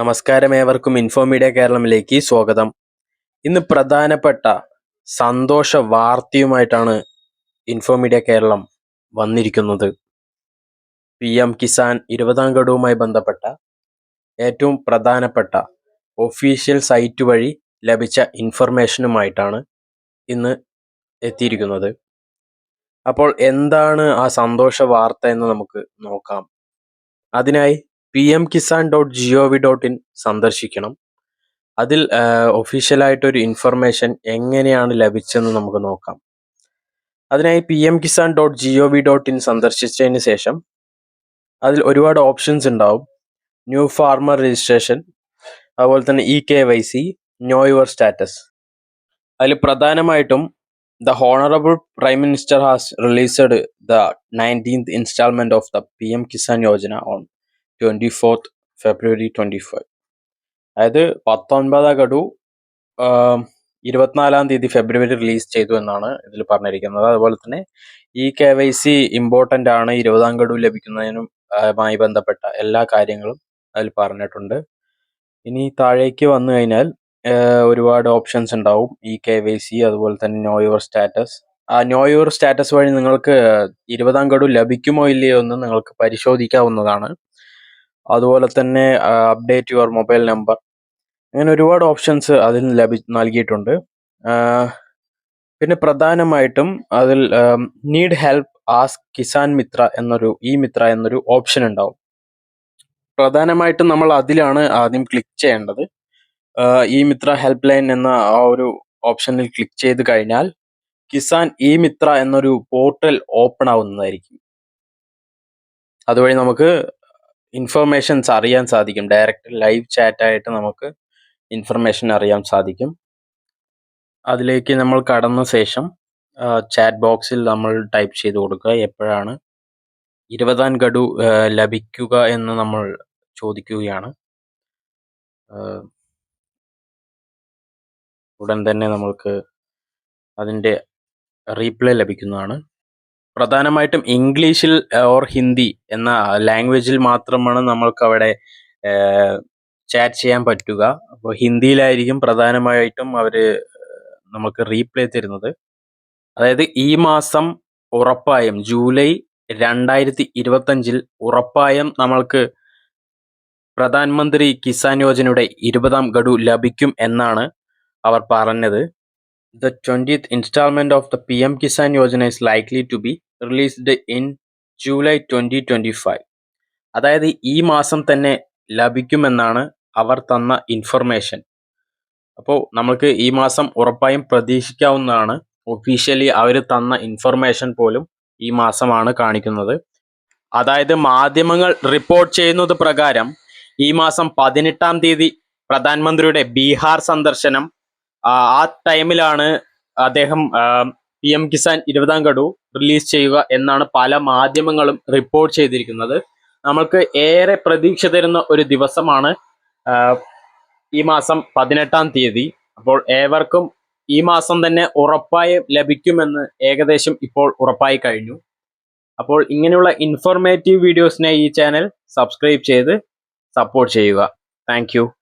നമസ്കാരം ഏവർക്കും ഇൻഫോമീഡിയ കേരളത്തിലേക്ക് സ്വാഗതം. ഇന്ന് പ്രധാനപ്പെട്ട സന്തോഷ വാർത്തയുമായിട്ടാണ് ഇൻഫോമീഡിയ കേരളം വന്നിരിക്കുന്നത്. പി എം കിസാൻ ഇരുപതാം ഗഡുവുമായി ബന്ധപ്പെട്ട ഏറ്റവും പ്രധാനപ്പെട്ട ഒഫീഷ്യൽ സൈറ്റ് വഴി ലഭിച്ച ഇൻഫർമേഷനുമായിട്ടാണ് ഇന്ന് എത്തിയിരിക്കുന്നത്. അപ്പോൾ എന്താണ് ആ സന്തോഷ വാർത്ത എന്ന് നമുക്ക് നോക്കാം. അതിനായി P M Kisan dot G O V dot in സന്ദർശിക്കണം. അതിൽ ഒഫീഷ്യലായിട്ടൊരു ഇൻഫർമേഷൻ എങ്ങനെയാണ് ലഭിച്ചതെന്ന് നമുക്ക് നോക്കാം. അതിനായി P M Kisan dot G O V dot in സന്ദർശിച്ചതിന് ശേഷം അതിൽ ഒരുപാട് ഓപ്ഷൻസ് ഉണ്ടാവും. ന്യൂ ഫാർമർ രജിസ്ട്രേഷൻ അതുപോലെ തന്നെ E K Y C know your status അതിൽ പ്രധാനമായിട്ടും the honourable prime minister has released the nineteenth instalment of the P M Kisan Yojana on twenty fourth February twenty five അതായത് പത്തൊൻപതാം ഗഡു ഇരുപത്തിനാലാം തീയതി ഫെബ്രുവരി release ചെയ്തു എന്നാണ് ഇതിൽ പറഞ്ഞിരിക്കുന്നത്. അതുപോലെ തന്നെ ഈ കെ വൈ സി ഇമ്പോർട്ടന്റ് ആണ് ഇരുപതാം ഗഡു ലഭിക്കുന്നതിനും മായി ബന്ധപ്പെട്ട എല്ലാ കാര്യങ്ങളും അതിൽ പറഞ്ഞിട്ടുണ്ട്. ഇനി താഴേക്ക് വന്നു കഴിഞ്ഞാൽ ഒരുപാട് ഓപ്ഷൻസ് ഉണ്ടാവും. ഈ കെ വൈ സി അതുപോലെ തന്നെ നോ യുവർ സ്റ്റാറ്റസ് ആ നോ യുവർ സ്റ്റാറ്റസ് വഴി നിങ്ങൾക്ക് ഇരുപതാം ഗഡു ലഭിക്കുമോ ഇല്ലയോ എന്ന് നിങ്ങൾക്ക് പരിശോധിക്കാവുന്നതാണ്. അതുപോലെ തന്നെ അപ്ഡേറ്റ് യുവർ മൊബൈൽ നമ്പർ അങ്ങനെ ഒരുപാട് ഓപ്ഷൻസ് അതിൽ ലഭി നൽകിയിട്ടുണ്ട്. പിന്നെ പ്രധാനമായിട്ടും അതിൽ need help ask Kisan Mitra എന്നൊരു ഈ മിത്ര എന്നൊരു ഓപ്ഷൻ ഉണ്ടാവും. പ്രധാനമായിട്ടും നമ്മൾ അതിലാണ് ആദ്യം ക്ലിക്ക് ചെയ്യേണ്ടത്. ഈ മിത്ര ഹെൽപ്പ് ലൈൻ എന്ന ആ ഒരു ഓപ്ഷനിൽ ക്ലിക്ക് ചെയ്ത് കഴിഞ്ഞാൽ കിസാൻ ഇ മിത്ര എന്നൊരു പോർട്ടൽ ഓപ്പൺ ആവുന്നതായിരിക്കും. അതുവഴി നമുക്ക് ഇൻഫർമേഷൻസ് അറിയാൻ സാധിക്കും. ഡയറക്റ്റ് ലൈവ് ചാറ്റായിട്ട് നമുക്ക് ഇൻഫർമേഷൻ അറിയാൻ സാധിക്കും. അതിലേക്ക് നമ്മൾ കടന്ന ശേഷം ചാറ്റ് ബോക്സിൽ നമ്മൾ ടൈപ്പ് ചെയ്ത് കൊടുക്കുക. എപ്പോഴാണ്? ഇരുപതാം ഗഡു ലഭിക്കുക എന്ന് നമ്മൾ ചോദിക്കുകയാണ്. ഉടൻ തന്നെ നമ്മൾക്ക് അതിന്റെ റീപ്ലൈ ലഭിക്കുന്നതാണ്. പ്രധാനമായിട്ടും ഇംഗ്ലീഷിൽ ഓർ ഹിന്ദി എന്ന ലാംഗ്വേജിൽ മാത്രമാണ് നമ്മൾക്ക് അവിടെ ചാറ്റ് ചെയ്യാൻ പറ്റുക. അപ്പോൾ ഹിന്ദിയിലായിരിക്കും പ്രധാനമായിട്ടും അവർ നമുക്ക് റീപ്ലേ തരുന്നത്. അതായത് ഈ മാസം ഉറപ്പായും ജൂലൈ രണ്ടായിരത്തി ഇരുപത്തഞ്ചിൽ ഉറപ്പായും നമ്മൾക്ക് പ്രധാനമന്ത്രി കിസാൻ യോജനയുടെ ഇരുപതാം ഗഡു ലഭിക്കും എന്നാണ് അവർ പറഞ്ഞത്. Of the P M Kisan Yojana is likely to be released in July twenty twenty five അതായത് ഈ മാസം തന്നെ ലഭിക്കുമെന്നാണ് അവർ തന്ന ഇൻഫർമേഷൻ അപ്പോൾ നമുക്ക് ഈ മാസം ഉറപ്പായും പ്രതീക്ഷിക്കാവുന്നതാണ്. ഒഫീഷ്യലി അവർ തന്ന ഇൻഫർമേഷൻ പോലും ഈ മാസമാണ് കാണിക്കുന്നത്. അതായത് മാധ്യമങ്ങൾ റിപ്പോർട്ട് ചെയ്യുന്നത് പ്രകാരം ഈ മാസം പതിനെട്ടാം തീയതി പ്രധാനമന്ത്രിയുടെ ബീഹാർ സന്ദർശനം ആ ടൈമിലാണ് അദ്ദേഹം പി എം കിസാൻ ഇരുപതാം ഗഡു റിലീസ് ചെയ്യുക എന്നാണ് പല മാധ്യമങ്ങളും റിപ്പോർട്ട് ചെയ്തിരിക്കുന്നത്. നമ്മൾക്ക് ഏറെ പ്രതീക്ഷ തരുന്ന ഒരു ദിവസമാണ് ഈ മാസം പതിനെട്ടാം തീയതി. അപ്പോൾ ഏവർക്കും ഈ മാസം തന്നെ ഉറപ്പായി ലഭിക്കുമെന്ന് ഏകദേശം ഇപ്പോൾ ഉറപ്പായി കഴിഞ്ഞു. അപ്പോൾ ഇങ്ങനെയുള്ള ഇൻഫോർമേറ്റീവ് വീഡിയോസിനെ ഈ ചാനൽ സബ്സ്ക്രൈബ് ചെയ്ത് സപ്പോർട്ട് ചെയ്യുക. താങ്ക്